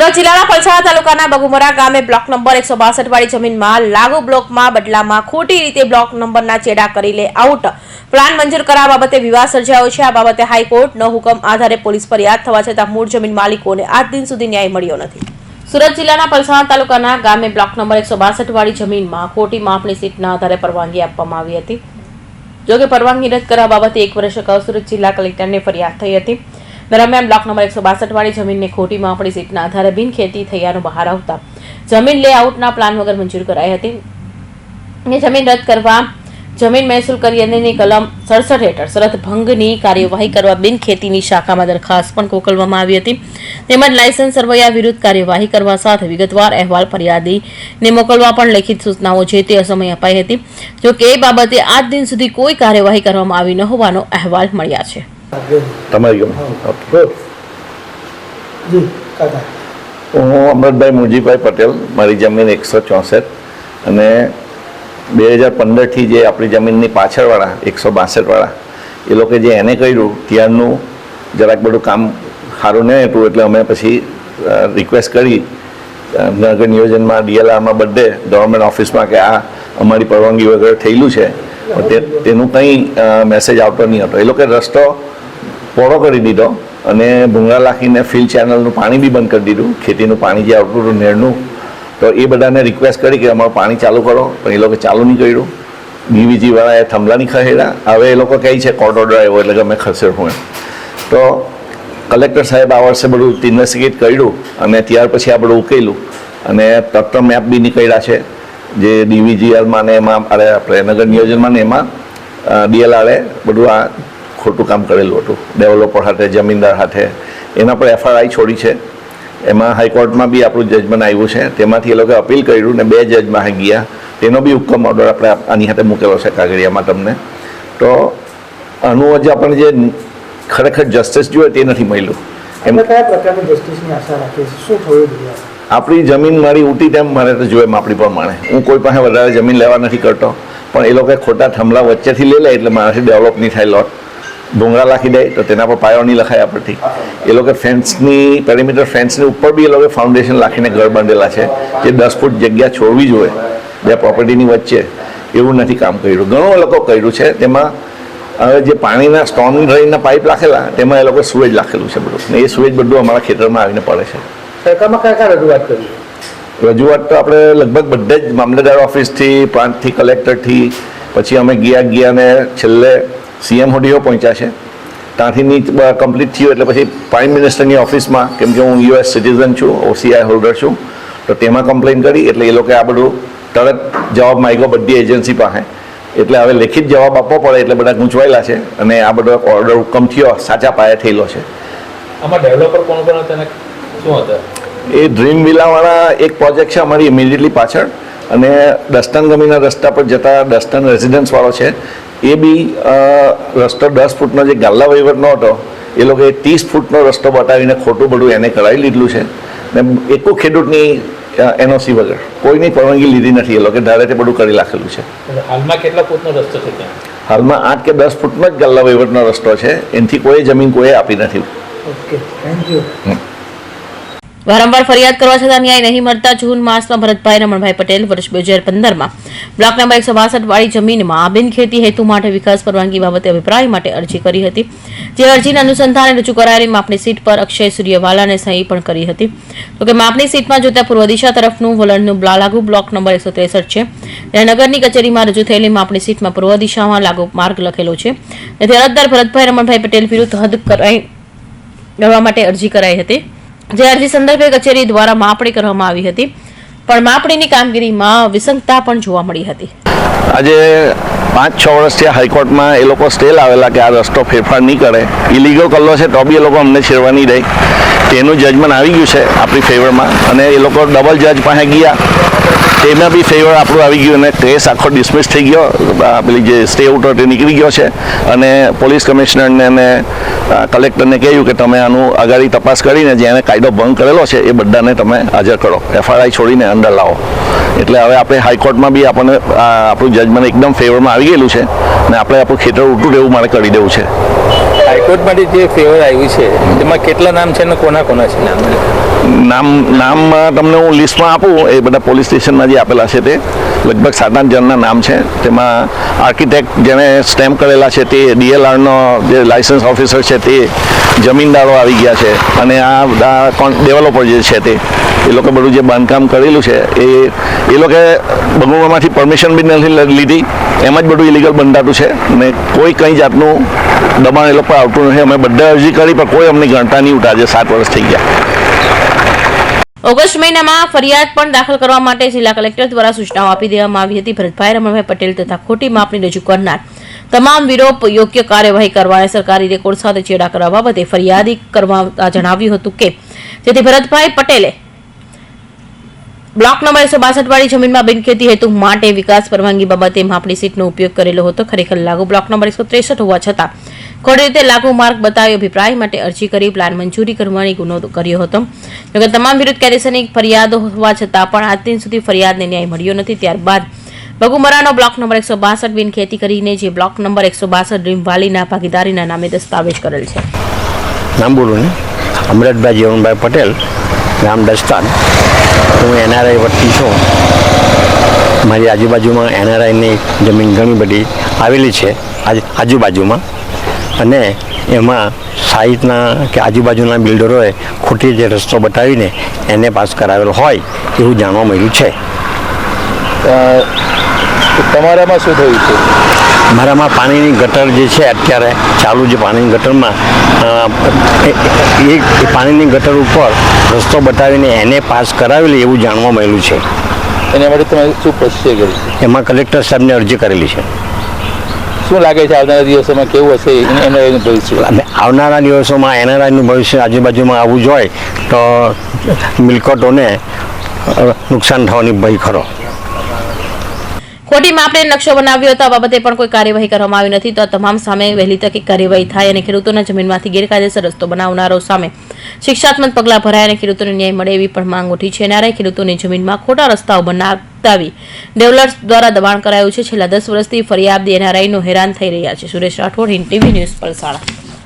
સુરત જિલ્લાના પલસાણા તાલુકાના બગુમરા ગામે બ્લોક નંબર એકસો વાળી જમીનમાં લાગુ બ્લોકમાં બદલામાં ખોટી રીતે બ્લોક નંબરના ચેડા કરી લે આઉટ. પ્લાન મંજૂર કરવા બાબતે વિવાદ સર્જાયો છે. આ બાબતે હાઈકોર્ટનો હુકમ આધારે પોલીસ ફરિયાદ થવા છતાં મૂળ જમીન માલિકોને આજ દિન સુધી ન્યાય મળ્યો નથી. સુરત જિલ્લાના પલસાણા તાલુકાના ગામે બ્લોક નંબર એકસો વાળી જમીનમાં ખોટી માપણી સીટના આધારે પરવાનગી આપવામાં આવી હતી. જોકે પરવાનગી રદ કરવા બાબતે એક વર્ષ અગાઉ સુરત જિલ્લા કલેક્ટરને ફરિયાદ થઈ હતી. દરમિયાન બ્લોક નંબર એકસો વાળી જમીનને ખોટી માપણી સીટના આધારે બિનખેતી થયાનું બહાર આવતા જમીન લેઆઉટના પ્લાન વગર મંજૂર કરાઈ હતી. એ જમીન રદ કરવા જમીન મહેસૂલ કરિયાની કલમ સડસઠ હેઠળ શરત ભંગની કાર્યવાહી કરવા બિનખેતીની શાખામાં દરખાસ્ત પણ મોકલવામાં આવી હતી. તેમજ લાયસન્સ સરવૈયા વિરુદ્ધ કાર્યવાહી કરવા સાથે વિગતવાર અહેવાલ ફરિયાદીને મોકલવા પણ લેખિત સૂચનાઓ જે તે અસમય અપાઈ હતી. જો એ બાબતે આજ દિન સુધી કોઈ કાર્યવાહી કરવામાં આવી ન હોવાનો અહેવાલ મળ્યા છે. તમારી હું અમૃતભાઈ મુરજીભાઈ પટેલ મારી જમીન એકસો ચોસઠ અને બે હજાર પંદરથી જે આપણી જમીનની પાછળવાળા એકસો બાસઠવાળા એ લોકો જે એને કર્યું ત્યારનું જરાક બધું કામ સારું નહીં હતું એટલે અમે પછી રિક્વેસ્ટ કરી નગર નિયોજનમાં ડીએલઆરમાં બધે ગવર્મેન્ટ ઓફિસમાં કે આ અમારી પરવાનગી વગર થયેલું છે. તે તેનું કંઈ મેસેજ આવતો નહીં હતો. એ લોકોએ રસ્તો પહોળો કરી દીધો અને ભૂંગળા લાખીને ફિલ ચેનલનું પાણી બી બંધ કરી દીધું. ખેતીનું પાણી જે આવતું હતું, નેરનું, તો એ બધાને રિક્વેસ્ટ કરી કે અમારું પાણી ચાલુ કરો. પણ એ લોકો ચાલુ નહીં કર્યું. બીવીજીવાળાએ થંભલાની ખસેડા હવે એ લોકો કહે છે કોર્ટ ઓર્ડર આવ્યો, એટલે કે અમે ખસેડું એમ. તો કલેક્ટર સાહેબ આ વર્ષે બધું ઇન્વેસ્ટિગેટ કર્યું અને ત્યાર પછી આ બધું ઉકેલું. અને તત્વ મેપ બી નીકળ્યા છે, જે ડીવીજીઆરમાં ને એમાં આપણે નગર નિયોજનમાં ને એમાં ડીએલઆરએ બધું આ ખોટું કામ કરેલું હતું. ડેવલપર સાથે જમીનદાર સાથે. એના પર એફઆરઆઈ છોડી છે. એમાં હાઈકોર્ટમાં બી આપણું જજમેન્ટ આવ્યું છે. તેમાંથી એ લોકોએ અપીલ કર્યું ને બે જજમાં ગયા. તેનો બી હુકમ ઓર્ડર આપણે આની સાથે મૂકેલો છે કાગળિયામાં તમને. તો આનું જે આપણને જે ખરેખર જસ્ટિસ જોઈએ તે નથી મળ્યું. એમ કયા પ્રકારની જસ્ટિસની આશા રાખીએ શું થયું આપણી જમીન મારી ઉટી તેમ મારે તો જોઈએ આપણી પ્રમાણે. હું કોઈ પાસે વધારે જમીન લેવા નથી કરતો. પણ એ લોકો ખોટા થમલા વચ્ચેથી લઈ લે એટલે મારાથી ડેવલપ નહીં થાય લોટ ભૂંગળા લાખી દે તો તેના પર પાયો નહીં લખાય આપણથી. એ લોકો ફેન્સની પેરીમીટર ફેન્સની ઉપર બી એ લોકો ફાઉન્ડેશન લાખીને ઘર બાંધેલા છે. જે દસ ફૂટ જગ્યા છોડવી જોઈએ બે પ્રોપર્ટીની વચ્ચે. એવું નથી કામ કર્યું. ઘણું લોકો કર્યું છે. તેમાં હવે જે પાણીના સ્ટોન ડ્રેનના પાઇપ રાખેલા તેમાં એ લોકો સુએજ રાખેલું છે બધું. ને એ સુએજ બધું અમારા ખેતરમાં આવીને પડે છે. સરકારમાં કયા કયા રજૂઆત કરી? રજૂઆત તો આપણે લગભગ બધે જ મામલતદાર ઓફિસથી પ્રાંતથી કલેક્ટરથી પછી અમે ગયા ગયા ને છેલ્લે સીએમ હોડીઓ પહોંચ્યા છે. ત્યાંથી ની કમ્પ્લીટ થયું એટલે પછી પ્રાઇમ મિનિસ્ટરની ઓફિસમાં કેમ કે હું યુએસ સિટીઝન છું ઓસીઆઈ હોલ્ડર છું તો તેમાં કમ્પ્લેન કરી એટલે એ લોકોએ આ બધું તરત જવાબ માંગ્યો બધી એજન્સી પાસે. એટલે હવે લેખિત જવાબ આપવો પડે એટલે બધા ગૂંચવાયેલા છે અને આ બધો ઓર્ડર હુકમ થયો સાચા પાયે થયેલો છે. આમાં ડેવલપર કોણ કોણ હતા શું હતા? એ ડ્રીમ વિલાવાળા એક પ્રોજેક્ટ છે અમારી ઇમિડિયેટલી પાછળ અને ડસ્ટન ગમીના રસ્તા પર જતા દસ્તન રેસિડન્સવાળો છે. એ બી રસ્તો દસ ફૂટનો જે ગાલ્લા વહીવટનો હતો એ લોકોએ ત્રીસ ફૂટનો રસ્તો બતાવીને ખોટું બધું એને કરાવી લીધું છે. ને એકો ખેડૂતની એનઓસી વગર. કોઈની પરવાનગી લીધી નથી એ લોકોએ ધારે તે બધું કરી રાખેલું છે. હાલમાં કેટલા ફૂટનો રસ્તો છે હાલમાં આઠ કે દસ ફૂટનો જ ગાલ્લા વહીવટનો રસ્તો છે. એનાથી કોઈ જમીન કોઈએ આપી નથી. Okay thank you. વારંવાર ફરિયાદ કરવા છતાં ન્યાય નહીં મળતા જૂન માસમાં ભરતભાઈ, રમણભાઈ પટેલ વર્ષ બે હજાર પંદરમાં. બ્લોક નંબર એકસો બાસઠ વાળી જમીનમાં બિનખેતી હેતુ માટે વિકાસ પરવાનગી બાબતે અભિપ્રાય માટે અરજી કરી હતી. જે અરજીના અનુસંધાને રજૂ કરાયેલી માપણી સીટ પર અક્ષય સૂર્યવાલાને સહી પણ કરી હતી. તો કે માપણી સીટમાં જોતા પૂર્વ દિશા તરફનું વલણનું લાગુ બ્લોક નંબર એકસો ત્રેસઠ છે. ત્યાં નગરની કચેરીમાં રજૂ થયેલી માપણી સીટમાં પૂર્વ દિશામાં લાગુ માર્ગ લખેલો છે. તેથી અરજદાર ભરતભાઈ, રમણભાઈ પટેલ વિરુદ્ધ હદ કરાઈ કરવા માટે અરજી કરાઈ હતી. જે અરજી સંદર્ભે કચેરી દ્વારા માપણી કરવામાં આવી હતી. પણ માપણીની કામગીરીમાં વિસંગતા પણ જોવા મળી હતી. આજે પાંચ છ વર્ષથી હાઈકોર્ટમાં એ લોકો સ્ટે લાવેલા કે આ રસ્તો ફેરફાર નહીં કરે. ઇલીગલ કલ્લો છે તો બી એ લોકો અમને છેડવા નહીં. દે તેનું જજમેન્ટ આવી ગયું છે આપણી ફેવરમાં અને એ લોકો ડબલ જજ પાસે ગયા. તેમાં બી ફેવર આપણું આવી ગયું અને કેસ આખો ડિસમિસ થઈ ગયો. પેલી જે સ્ટે ઉઠો તે નીકળી ગયો છે. અને પોલીસ કમિશનરને અને કલેક્ટરને કહ્યું કે તમે આનું આગાડી તપાસ કરીને જેણે કાયદો ભંગ કરેલો છે એ બધાને તમે હાજર કરો. એફઆરઆઈ છોડીને અંદર લાવો. એટલે હવે આપણે હાઈકોર્ટમાં બી આપણને આપણું જજમેન્ટ એકદમ ફેવરમાં આવી ગયેલું છે. ને આપણે આપણું ખેતર ઉઠું રહેવું મારે કરી દેવું છે. હાઈકોર્ટમાંથી જે ફેવર આવ્યું છે તેમાં કેટલા નામ છે અને કોના કોના છે? નામ નામ નામમાં તમને હું લિસ્ટમાં આપું, એ બધા પોલીસ સ્ટેશનના જે આપેલા છે તે. લગભગ સાત, આઠ જણના નામ છે. તેમાં આર્કિટેક્ટ જેણે સ્ટેમ્પ કરેલા છે તે, ડીએલઆરનો જે લાયસન્સ ઓફિસર છે તે, જમીનદારો આવી ગયા છે. અને આ બધા ડેવલપર જે છે તે, એ લોકો બધું જે બાંધકામ કરેલું છે, એ એ લોકોએ બગુમામાંથી પરમિશન બી નથી લીધી. એમ જ બધું ઇલીગલ બંધાતું છે. ને કોઈ કંઈ જાતનું દબાણ એ લોકો આવતું નથી. અમે બધા અરજી કરી, પણ કોઈ અમને ગણતા નહીં ઉઠા આજે સાત વર્ષ થઈ ગયા. ઓગસ્ટ મહિનામાં ફરિયાદ પણ દાખલ કરવા માટે જિલ્લા કલેક્ટર દ્વારા સૂચનાઓ આપી દેવામાં આવી હતી. ભરતભાઈ, રમણભાઈ પટેલ તથા ખોટી માપણી રજૂ કરનાર તમામ વિરોપ યોગ્ય કાર્યવાહી કરવા સરકારી રેકોર્ડ સાથે ચેડા કરવા બાબતે ફરિયાદી કરવા જણાવ્યું હતું કે, જેથી ભરતભાઈ પટેલે બ્લોક નંબર એકસો બાસઠ વાળી જમીનમાં બિનખેતી હેતુ માટે વિકાસ પરવાનગી બાબતે માપણી સીટનો ઉપયોગ કરેલો હતો. ખરેખર લાગુ બ્લોક નંબર એકસો ત્રેસઠ હોવા છતાં ખોટી રીતે લાગુ માર્ગ બતાવી અભિપ્રાય માટે અરજી કરી પ્લાન મંજૂરી કરવાની ગુનો કર્યો હતો. જોકે તમામ વિરુદ્ધ કાયદેસરની ફરિયાદો હોવા છતાં પણ આજ દિન સુધી ફરિયાદને ન્યાય મળ્યો નથી. ત્યારબાદ બગુમરાનો બ્લોક નંબર એકસો બાસઠ બિન ખેતી કરીને જે બ્લોક નંબર એકસો બાસઠ ડ્રીમ વાલીના ભાગીદારીના નામે દસ્તાવેજ કરેલ છે. નામ બોલું ને. અમરતભાઈ જીવનભાઈ પટેલ, ગામ દસ્તાન. હું એનઆરઆઈ વતી છું. મારી આજુબાજુમાં એનઆરઆઈની જમીન ઘણી બધી આવેલી છે. આજ- આજુબાજુમાં. અને એમાં સાઈડના કે આજુબાજુના બિલ્ડરોએ ખોટી જે રસ્તો બતાવીને એને પાસ કરાવેલો હોય એવું જાણવા મળ્યું છે. તમારામાં શું થયું છે? મારામાં પાણીની ગટર જે છે અત્યારે ચાલુ જે પાણીની ગટરમાં એ પાણીની ગટર ઉપર રસ્તો બતાવીને એને પાસ કરાવેલી એવું જાણવા મળેલું છે. એના માટે તમે શું પ્રશ્ન કરી એમાં કલેક્ટર સાહેબને અરજી કરેલી છે. શું લાગે છે આવનારા દિવસોમાં કેવું હશે? એને- એનું એનું ભવિષ્ય. અને આવનારા દિવસોમાં એનઆરઆઈનું ભવિષ્ય આજુબાજુમાં આવવું જોઈએ તો મિલકતોને નુકસાન થવાની ભય ખરો. ખોટી માપને નકશો બનાવ્યો હતો, આ બાબતે પણ કોઈ કાર્યવાહી કરવામાં આવી નથી. તો આ તમામ સામે વહેલી તકે કાર્યવાહી થાય અને ખેડૂતોના જમીનમાંથી ગેરકાયદેસર રસ્તો બનાવનારો સામે શિક્ષાત્મક પગલાં ભરાય અને ખેડૂતોને ન્યાય મળે એવી પણ માંગ ઉઠી છે. નારાય ખેડૂતોની જમીનમાં ખોટા રસ્તાઓ બનાવતાવી ડેવલર્સ દ્વારા દબાણ કરાયું છે. છેલ્લા દસ વર્ષથી ફરિયાદ એનઆરઆઈનો હેરાન થઈ રહ્યા છે. Suresh Rathod, Hind TV news, Palsana.